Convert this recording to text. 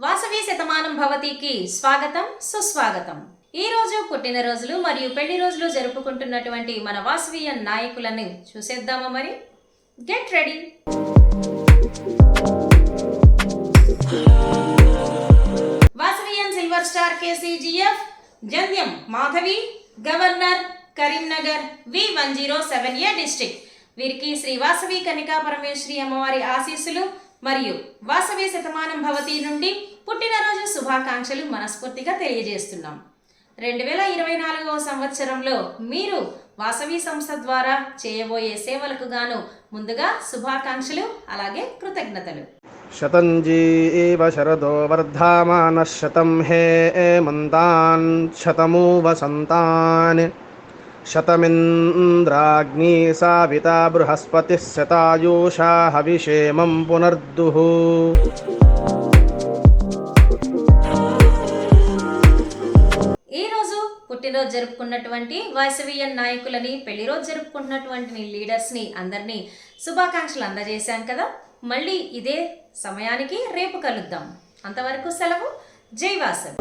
వాసవి శతమానం భవతికి స్వాగతం సుస్వాగతం. ఈ రోజు పుట్టినరోజులు మరియు పెళ్ళి రోజులు జరుపుకుంటున్నటువంటి మన వాసవీయ నాయకులను చూసేద్దామా మరి? Get ready Vasavian silver star KCGF Jandhyam Madhavi governor Karimnagar V one zero seven A district వీరికి శ్రీ వాసవి కనికా పరమేశ్వరి అమ్మవారి ఆశీస్సులు మరియు వాసవి శతమానం భవతి నుండి పుట్టినరోజు శుభాకాంక్షలు మనస్ఫూర్తిగా తెలియజేస్తున్నాం. రెండు వేల ఇరవై నాలుగవ సంవత్సరంలో మీరు వాసవి సంస్థ ద్వారా చేయబోయే సేవలకు గాను ముందుగా శుభాకాంక్షలు అలాగే కృతజ్ఞతలు. శతంజీ శరదో వర్ధామాన శతం హే మంతాన్ శతమూ వసంతాన్ शतमिन्द्राग्नी साविता बृहस्पतिः शतायुषा हविषेमं पुनर्दुः ఈ రోజు పుట్టినరోజు జరుపుకున్నటువంటి వాసవియన్ నాయకులని పెళ్లి రోజు జరుపుకుంటున్నటువంటి లీడర్స్ ని అందరినీ శుభాకాంక్షలు అందజేశాం కదా మళ్ళీ ఇదే సమయానికి రేపు కలుద్దాం అంతవరకు సెలవు జై వాసవి